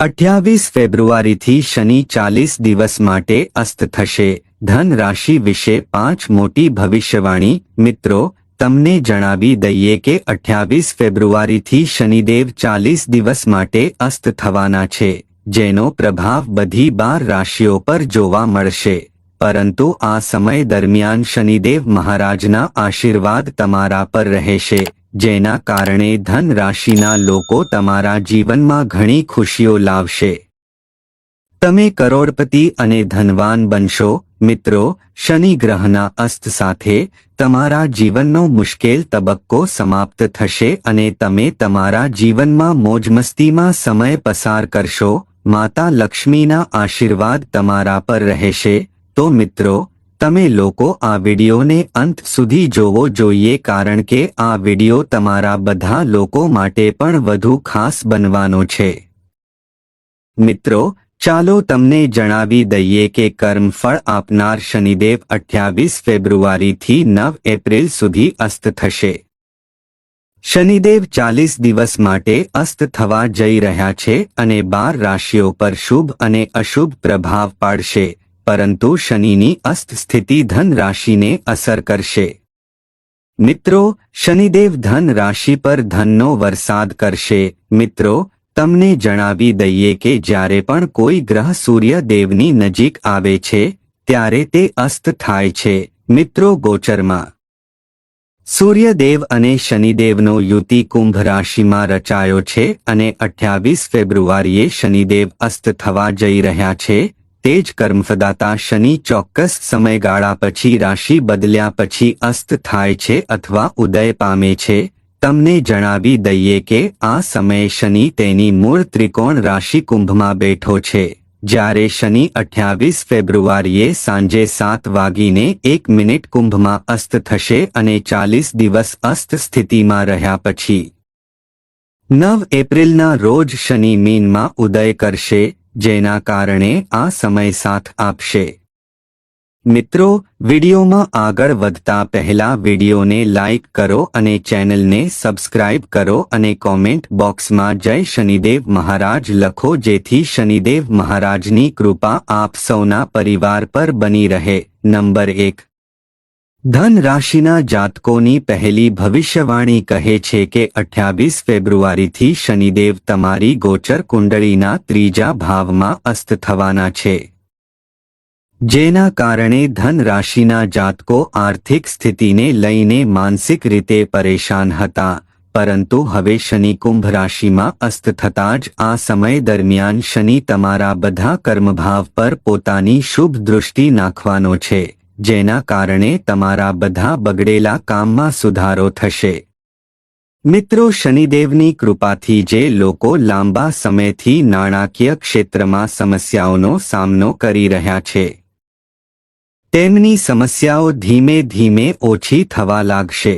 અઠ્યાવીસ ફેબ્રુઆરીથી શનિ ચાલીસ દિવસ માટે અસ્ત થશે. ધન રાશિ વિશે પાંચ મોટી ભવિષ્યવાણી. મિત્રો, તમને જણાવી દઈએ કે અઠ્યાવીસ ફેબ્રુઆરીથી શનિદેવ ચાલીસ દિવસ માટે અસ્ત થવાના છે, જેનો પ્રભાવ બધી બાર રાશિઓ પર જોવા મળશે. પરંતુ આ સમય દરમિયાન શનિદેવ મહારાજના આશીર્વાદ તમારા પર રહેશે. જેના કારણે ધન રાશિના લોકો તમારા જીવનમાં ઘણી ખુશીઓ લાવશે. તમે કરોડપતિ અને ધનવાન બનશો, મિત્રો, શનિ ગ્રહના અસ્ત સાથે તમારા જીવનનો મુશ્કેલ તબક્કો સમાપ્ત થશે અને તમે તમારા જીવનમાં મોજમસ્તીમાં સમય પસાર કરશો, માતા લક્ષ્મીના આશીર્વાદ તમારા પર રહેશે. તો મિત્રો તમે લોકો આ વિડીયોને અંત સુધી જોવો જોઈએ કારણ કે આ વીડિયો તમારા બધા લોકો માટે પણ વધુ ખાસ બનવાનો છે. મિત્રો, ચાલો તમને જણાવી દઈએ કે કર્મફળ આપનાર શનિદેવ અઠ્યાવીસ ફેબ્રુઆરીથી નવ એપ્રિલ સુધી અસ્ત થશે. શનિદેવ ચાલીસ દિવસ માટે અસ્ત થવા જઈ રહ્યા છે અને બાર રાશિઓ પર શુભ અને અશુભ પ્રભાવ પાડશે. પરંતુ શનિની અસ્ત સ્થિતિ ધન રાશિને અસર કરશે. મિત્રો, શનિદેવ ધન રાશિ પર ધનનો વરસાદ કરશે. મિત્રો, તમને જણાવી દઈએ કે જ્યારે પણ કોઈ ગ્રહ સૂર્ય દેવની નજીક આવે છે, ત્યારે તે અસ્ત થાય છે. મિત્રો, ગોચરમાં સૂર્યદેવ અને શનિદેવનો યુતિ કુંભ રાશિમાં રચાયો છે અને અઠ્યાવીસ ફેબ્રુઆરીએ શનિદેવ અસ્ત થવા જઈ રહ્યા છે. તે જ કર્મફદાતા શનિ ચોક્કસ સમયગાળા પછી રાશિ બદલ્યા પછી અસ્ત થાય છે અથવા ઉદય પામે છે. તમને જણાવી દઈએ કે આ સમયે શનિ તેની મૂળ ત્રિકોણ રાશિ કુંભમાં બેઠો છે. જ્યારે શનિ અઠ્યાવીસ ફેબ્રુઆરીએ સાંજે સાત વાગીને એક મિનિટ કુંભમાં અસ્ત થશે અને ચાલીસ દિવસ અસ્ત સ્થિતિમાં રહ્યા પછી નવ એપ્રિલના રોજ શનિ મીનમાં ઉદય કરશે. જેના કારણે આ સમય સાથ આપશે. મિત્રો, વિડિયોમાં આગળ વધતા પહેલા વિડીયોને લાઇક કરો અને ચેનલને સબસ્ક્રાઇબ કરો અને કોમેન્ટ બોક્સમાં જય શનિદેવ મહારાજ લખો જેથી શનિદેવ મહારાજની કૃપા આપ સૌના પરિવાર પર બની રહે. નંબર એક ધન રાશિના જાતકોની પહેલી ભવિષ્યવાણી કહે છે કે અઠ્યાવીસ ફેબ્રુઆરીથી શનિદેવ તમારી ગોચર કુંડળીના ત્રીજા ભાવમાં અસ્ત થવાના છે. જેના કારણે ધન રાશિના જાતકો આર્થિક સ્થિતિને લઈને માનસિક રીતે પરેશાન હતા, પરંતુ હવે શનિ કુંભ રાશિમાં અસ્ત થતાં જ આ સમય દરમિયાન શનિ તમારા બધા કર્મભાવ પર પોતાની શુભ દૃષ્ટિ નાખવાનો છે. જેના કારણે તમારા બધા બગડેલા કામમાં સુધારો થશે. મિત્રો, શનિદેવની કૃપાથી જે લોકો લાંબા સમયથી નાણાકીય ક્ષેત્રમાં સમસ્યાઓનો સામનો કરી રહ્યા છે, તેમની સમસ્યાઓ ધીમે ધીમે ઓછી થવા લાગશે.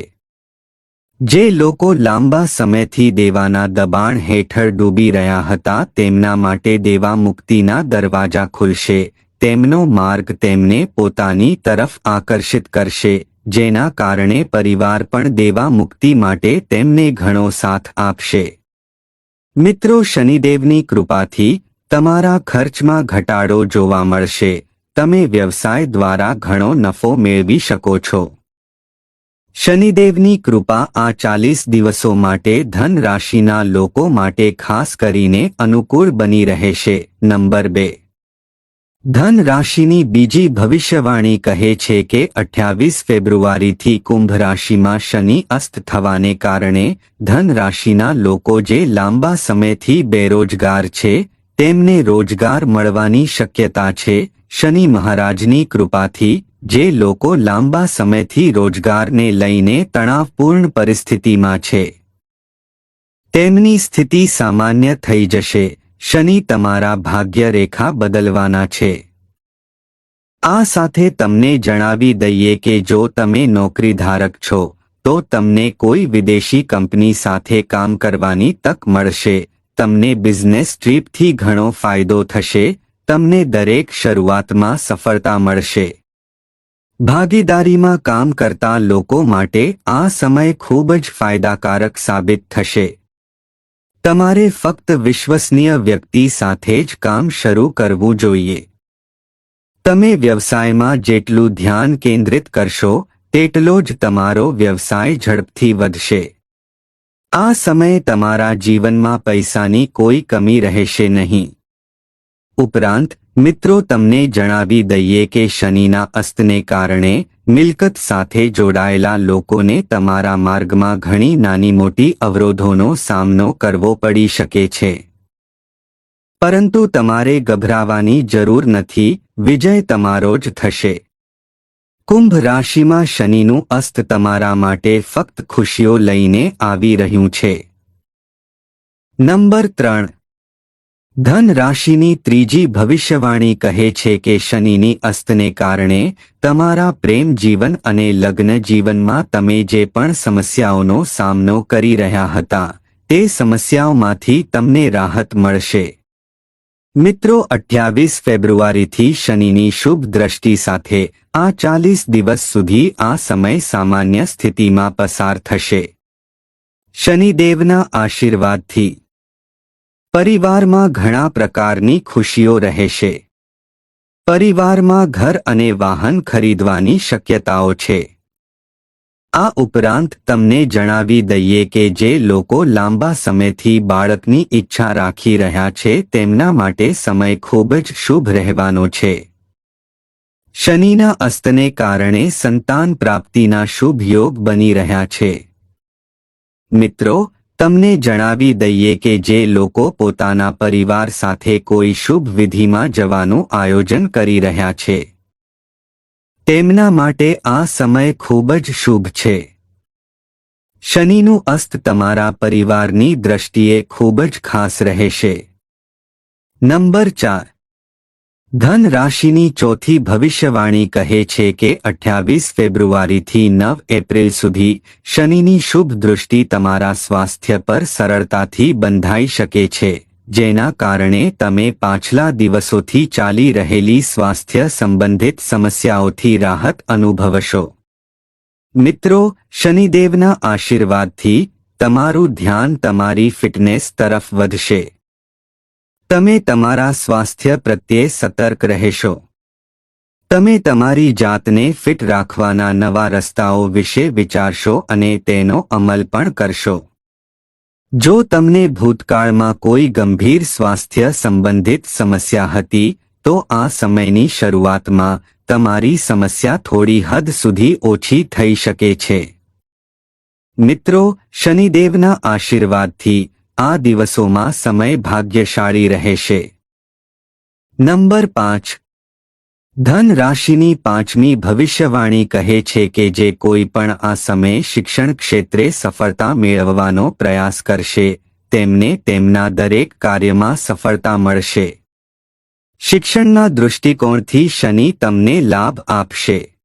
જે લોકો લાંબા સમયથી દેવાના દબાણ હેઠળ ડૂબી રહ્યા હતા, તેમના માટે દેવા મુક્તિના દરવાજા ખુલશે. તેમનો માર્ગ તેમને પોતાની તરફ આકર્ષિત કરશે, જેના કારણે પરિવાર પણ દેવા મુક્તિ માટે તેમને ઘણો સાથ આપશે. મિત્રો, શનિદેવની કૃપાથી તમારા ખર્ચમાં ઘટાડો જોવા મળશે. તમે વ્યવસાય દ્વારા ઘણો નફો મેળવી શકો છો. શનિદેવની કૃપા આ ચાલીસ દિવસો માટે ધન રાશિના લોકો માટે ખાસ કરીને અનુકૂળ બની રહેશે. નંબર બે. ધન રાશિની બીજી ભવિષ્યવાણી કહે છે કે અઠ્યાવીસ ફેબ્રુઆરીથી કુંભ રાશિમાં શનિ અસ્ત થવાને કારણે ધન રાશિના લોકો જે લાંબા સમયથી બેરોજગાર છે, તેમને રોજગાર મળવાની શક્યતા છે. શનિ મહારાજની કૃપાથી જે લોકો લાંબા સમયથી રોજગારને લઈને તણાવપૂર્ણ પરિસ્થિતિમાં છે, તેમની સ્થિતિ સામાન્ય થઈ જશે. શનિ તમારા ભાગ્ય રેખા બદલવાના છે. આ સાથે તમને જણાવી દઈએ કે જો તમે નોકરીધારક છો, તો તમને કોઈ વિદેશી કંપની સાથે કામ કરવાની તક મળશે. તમને બિઝનેસ ટ્રીપથી ઘણો ફાયદો થશે, તમને દરેક શરૂઆતમાં સફળતા મળશે. ભાગીદારીમાં કામ કરતા લોકો માટે આ સમય ખૂબ જ ફાયદાકારક સાબિત થશે. તમારે ફક્ત વિશ્વસનીય વ્યક્તિ સાથે જ કામ શરૂ કરવું જોઈએ. તમે વ્યવસાયમાં જેટલું ધ્યાન કેન્દ્રિત કરશો, તેટલો જ તમારો વ્યવસાય ઝડપથી વધશે. આ સમયે તમારા જીવનમાં પૈસાની કોઈ કમી રહેશે નહીં. ઉપરાંત, મિત્રો, તમને જણાવી દઈએ કે શનિના અસ્તને કારણે મિલકત સાથે જોડાયેલા લોકોને તમારા માર્ગમાં ઘણી નાની મોટી અવરોધોનો સામનો કરવો પડી શકે છે. પરંતુ તમારે ગભરાવાની જરૂર નથી, વિજય તમારો જ થશે. કુંભ રાશિમાં શનિનું અસ્ત તમારા માટે ફક્ત ખુશીઓ લઈને આવી રહ્યું છે. નંબર ત્રણ ધન રાશિની ત્રીજી ભવિષ્યવાણી કહે છે કે શનિની અસ્તને કારણે તમારા પ્રેમ જીવન અને લગ્ન જીવનમાં તમે જે પણ સમસ્યાઓનો સામનો કરી રહ્યા હતા, તે સમસ્યાઓમાંથી તમને રાહત મળશે. મિત્રો, અઠ્યાવીસ ફેબ્રુઆરીથી શનિની શુભ દ્રષ્ટિ સાથે આ ચાલીસ દિવસ સુધી આ સમય સામાન્ય સ્થિતિમાં પસાર થશે. શનિદેવના આશીર્વાદથી પરિવારમાં ઘણા પ્રકારની ખુશીઓ રહેશે પરિવારમાં ઘર અને વાહન ખરીદવાની શક્યતાઓ છે. આ ઉપરાંત તમને જણાવી દઈએ કે જે લોકો લાંબા સમયથી બાળકની ઈચ્છા રાખી રહ્યા છે તેમના માટે સમય ખૂબ જ શુભ રહેવાનો છે. શનિના અસ્તને કારણે સંતાન પ્રાપ્તિના શુભ યોગ બની રહ્યા છે. મિત્રો તમને જણાવી દઈએ કે જે લોકો પોતાના પરિવાર સાથે કોઈ શુભ વિધિમાં જવાનું આયોજન કરી રહ્યા છે. તેમના માટે આ સમય ખૂબ જ શુભ છે. શનિનું અસ્ત તમારા પરિવારની દ્રષ્ટિએ ખૂબ જ ખાસ રહેશે. નંબર ચાર. ધન રાશિની ચોથી ભવિષ્યવાણી કહે છે કે અઠ્યાવીસ ફેબ્રુઆરીથી નવ એપ્રિલ સુધી શનિની શુભ દૃષ્ટિ તમારા સ્વાસ્થ્ય પર સરળતાથી બંધાઈ શકે છે, જેના કારણે તમે પાછલા દિવસોથી ચાલી રહેલી સ્વાસ્થ્ય સંબંધિત સમસ્યાઓથી રાહત અનુભવશો. મિત્રો, શનિદેવના આશીર્વાદથી તમારું ધ્યાન તમારી ફિટનેસ તરફ વધશે. તમે તમારા સ્વાસ્થ્ય પ્રત્યે સતર્ક રહેશો. તમે તમારી જાતને ફિટ રાખવાના નવા રસ્તાઓ વિશે વિચારશો અને તેનો અમલ પણ કરશો. જો તમને ભૂતકાળમાં કોઈ ગંભીર સ્વાસ્થ્ય સંબંધિત સમસ્યા હતી, તો આ સમયની શરૂઆતમાં તમારી સમસ્યા થોડી હદ સુધી ઓછી થઈ શકે છે. મિત્રો, શનિદેવના આશીર્વાદથી આ દિવસોમાં સમય ભાગ્યશાળી રહેશે. નંબર પાંચ. ધન રાશિની પાંચમી ભવિષ્યવાણી કહે છે કે જે કોઈ પણ આ સમયે શિક્ષણ ક્ષેત્રે સફળતા મેળવવાનો પ્રયાસ કરશે, તેમને તેમના દરેક કાર્યમાં સફળતા મળશે. શિક્ષણના દૃષ્ટિકોણથી શનિ તમને લાભ આપશે.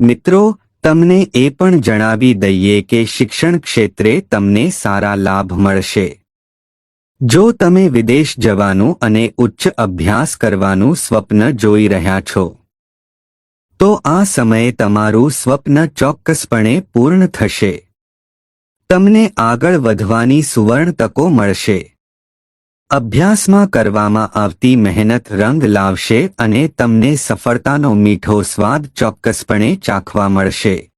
મિત્રો તમને એ પણ જણાવી દઈએ કે શિક્ષણ ક્ષેત્રે તમને સારા લાભ મળશે. જો તમે વિદેશ જવાનું અને ઉચ્ચ અભ્યાસ કરવાનું સ્વપ્ન જોઈ રહ્યા છો, તો આ સમયે તમારું સ્વપ્ન ચોક્કસપણે પૂર્ણ થશે. તમને આગળ વધવાની સુવર્ણ તકો મળશે. અભ્યાસમાં કરવામાં આવતી મહેનત રંગ લાવશે અને તમને સફળતાનો મીઠો સ્વાદ ચોક્કસપણે ચાખવા મળશે.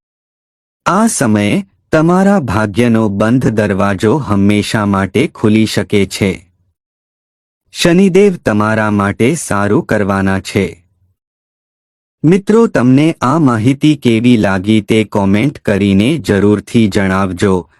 આ સમયે, તમારા ભાગ્યનો બંધ દરવાજો હંમેશા માટે ખુલી શકે છે. શનિદેવ તમારા માટે સારું કરવાના છે. મિત્રો, તમને આ માહિતી કેવી લાગી તે કોમેન્ટ કરીને જરૂરથી જણાવજો.